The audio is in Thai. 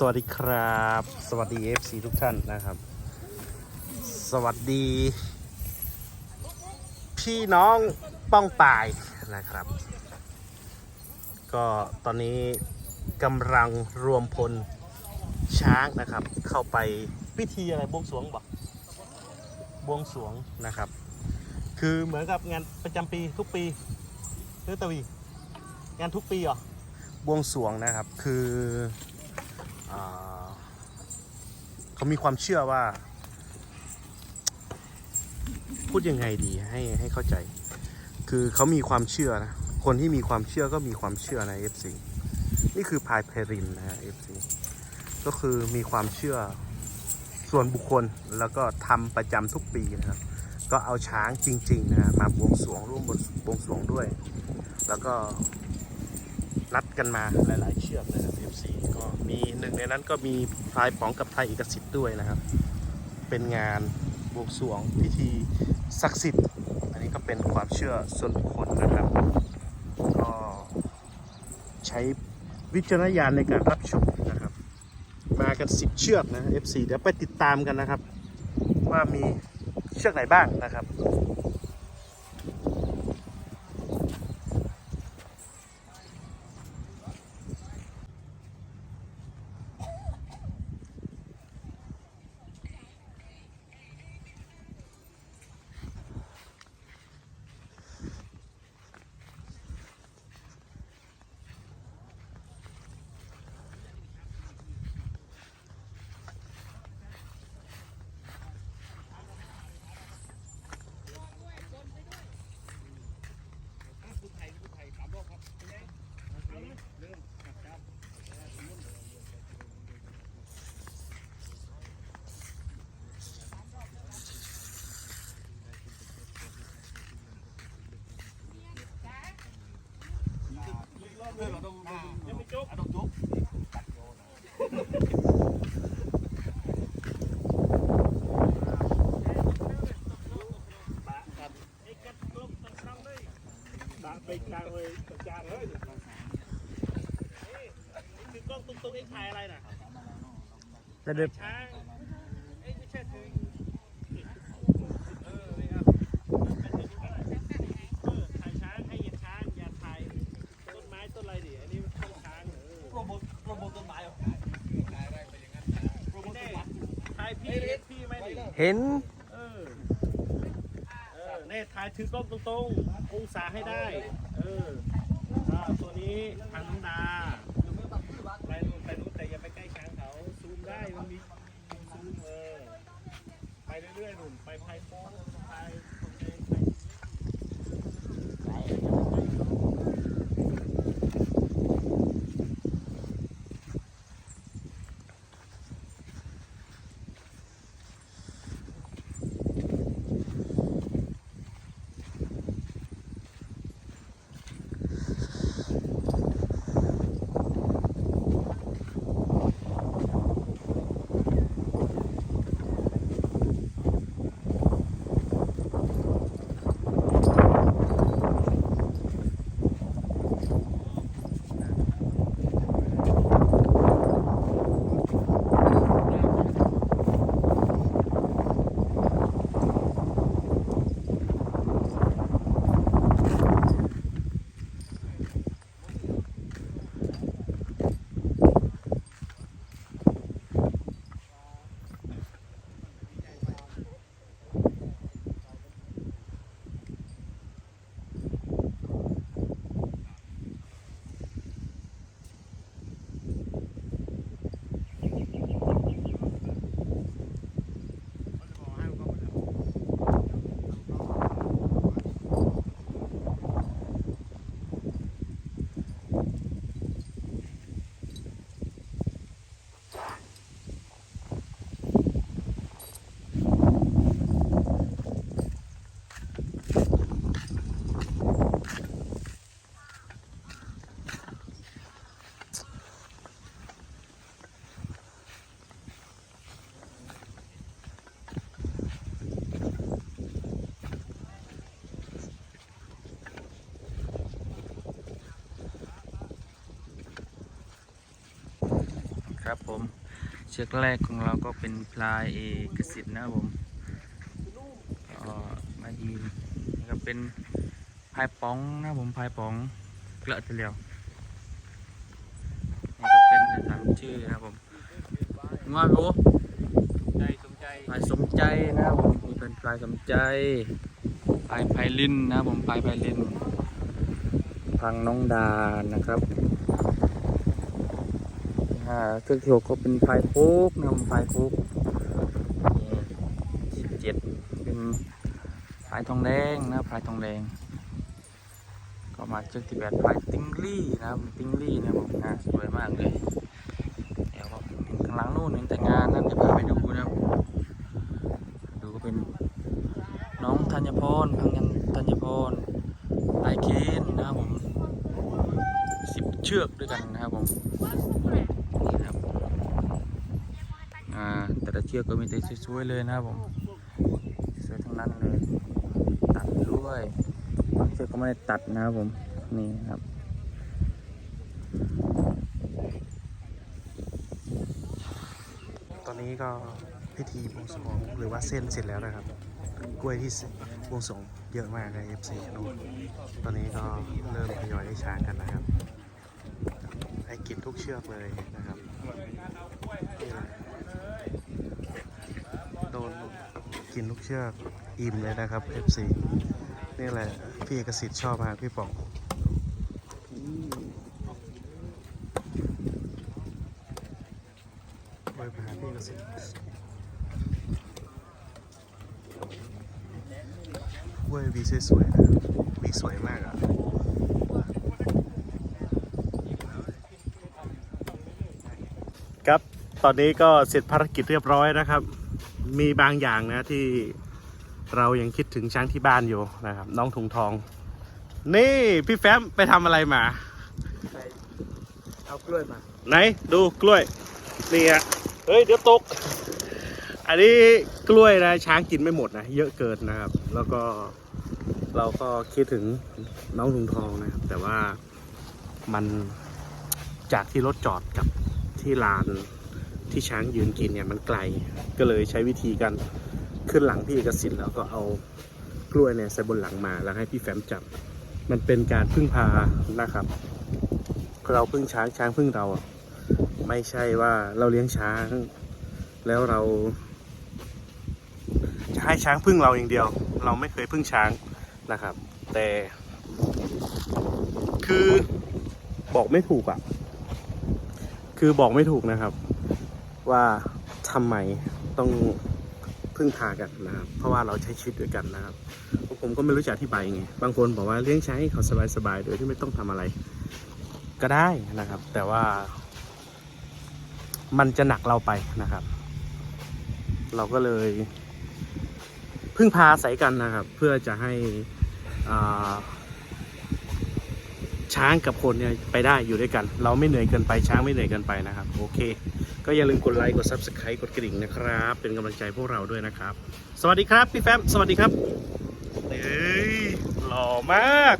สวัสดีครับ สวัสดี FC ทุกท่านนะครับ สวัสดี พี่น้องป้องปายนะครับ ก็ตอนนี้กำลังรวมพลช้างนะครับ เข้าไปพิธีอะไรบวงสรวงบอกบวงสรวงนะครับ คือเหมือนกับงานประจำปีทุกปีเรือตวีงานทุกปีเหรอบวงสรวงนะครับคือ เขามีความเชื่อว่า พูดยังไงดีให้ให้เข้าใจ คือเขามีความเชื่อนะ คนที่มีความเชื่อก็มีความเชื่อใน FC นี่คือพายเพรินนะฮะ FC ก็คือมีความเชื่อส่วนบุคคลแล้วก็ทำประจำทุกปีนะครับ ก็เอาช้างจริงๆนะฮะมาบวงสรวงร่วมบวงสรวงด้วย แล้วก็ นัดกันมาหลาย ๆ เชือกนะครับ FC ก็มีหนึ่งในนั้นก็มีพลายป๋องกับพลายเอกสิทธิ์ด้วยนะครับ เป็นงานบวงสรวงพิธีศักดิ์สิทธิ์ อันนี้ก็เป็นความเชื่อส่วนบุคคลนะครับ ก็ใช้วิจารณญาณในการรับชมนะครับ มากัน10เชือกนะ FC เดี๋ยวไปติดตามกันนะครับ ว่ามีเชือกไหนบ้างนะครับ ไม่จบไปกลางเลยจางเลยนี่คือกล้องตุ้งๆไอ้ถ่ายอะไรน่ะจะเดิน ช้างเอ้ยไม่ใช่ถึงเออนี่ครับเออถ่ายช้างให้เห็นช้างอย่าถ่ายต้นไม้ต้นอะไรดิอันนี้มันต้นช้างเออ โปรโมทโปรโมทต้นไม้เหรอ ไม่ได้ถ่าย พี่เอสพี่ไหมดิเห็น เออเออเนี่ยถ่ายถือกล้องตรงๆองศาให้ได้ เอออ่าตัวนี้ทางน้องดา ครับผมเชือกแรกของเราก็เป็นพลายเอกสิทธิ์นะครับผมก็มายืนนี่ก็เป็นพายป๋องนะครับผมพายป๋องเกลือทีเดียวนี่ก็เป็นตามชื่อนะครับผมงอยโบใจสมใจพายสมใจนะครับผมนี่เป็นพลายสมใจพายพายลินนะครับผมพายพายลินพังน้องดานะครับ อ่าเครื่องที่หกก็เป็นพายโคกนะผมพายโคกที่เจ็ดเป็นพายทองแดงนะพายทองแดง ก็มาเชือกที่แปดพายติงลี่นะครับติงลี่นะผมอ่าสวยมากเลยเดี๋ยวก็เห็นข้างหลังนู่นเห็นแต่งานนั่นเดี๋ยวพาไปดูนะครับดูก็เป็นน้องธัญพรพังยันธัญพรพายเคนนะครับผม เชือกด้วยกันนะครับผมนี่ครับอ่าแต่ละเชือกก็มีแต่สวยๆเลยนะครับผมสวยทั้งนั้นเลยตัดด้วยบางเชือกก็ไม่ได้ตัดนะครับผมนี่ครับตอนนี้ก็พิธีบวงสรวงหรือว่าเส้นเสร็จแล้วนะครับกล้วยที่บวงสรวงเยอะมากใน FC นู่นตอนนี้ก็เริ่มทยอยให้ช้างกันนะครับ ให้กินทุกเชือกเลยนะครับนี่แหละโดนกินทุกเชือกอิ่มเลยนะครับ FC นี่แหละพี่เอกสิทธิ์ชอบมากพี่ป๋องไปหาพี่เอกสิทธิ์ว้ยวีสวยๆนะวีสวยมากอะ ครับ ตอนนี้ก็เสร็จภารกิจเรียบร้อยนะครับ มีบางอย่างนะที่เรายังคิดถึงช้างที่บ้านอยู่นะครับ น้องถุงทอง นี่พี่แฟ้มไปทำอะไรมา เอากล้วยมา ไหนดูกล้วยนี่ฮะเฮ้ยเดี๋ยวตก อันนี้กล้วยนะช้างกินไม่หมดนะเยอะเกินนะครับ แล้วก็เราก็คิดถึงน้องถุงทองนะครับ แต่ว่ามันจากที่รถจอดกับที่ลาน ที่ช้างยืนกินเนี่ยมันไกลก็เลยใช้วิธีการขึ้นหลังพี่เอกสิทธิ์แล้วก็เอากล้วยเนี่ยใส่บนหลังมาแล้วให้พี่แฟมจับ มันเป็นการพึ่งพานะครับ เราพึ่งช้างช้างพึ่งเรา ไม่ใช่ว่าเราเลี้ยงช้าง แล้วเรา จะให้ช้างพึ่งเราอย่างเดียว เราไม่เคยพึ่งช้างนะครับ แต่ คือบอกไม่ถูกอะ่ะ คือบอกไม่ถูกนะครับ ว่าทำไมต้องพึ่งพากันนะครับ เพราะว่าเราใช้ชีวิตด้วยกันนะครับ ผมก็ไม่รู้จะอธิบายยังไง บางคนบอกว่าเลี้ยงให้เขาสบายๆ โดยที่ไม่ต้องทำอะไร ก็ได้นะครับ แต่ว่า มันจะหนักเราไปนะครับ เราก็เลย พึ่งพาอาศัยกันนะครับ เพื่อจะให้อ่ช้างกับคนเนี่ยไปได้อยู่ด้วยกัน เราไม่เหนื่อยเกินไปช้างไม่เหนื่อยเกินไปนะครับ โอเค ก็อย่าลืมกดไลค์กด Subscribe กดกระดิ่งนะครับ เป็นกำลังใจพวกเราด้วยนะครับ สวัสดีครับ พี่แฟมสวัสดีครับเฮ้ยหล่อมาก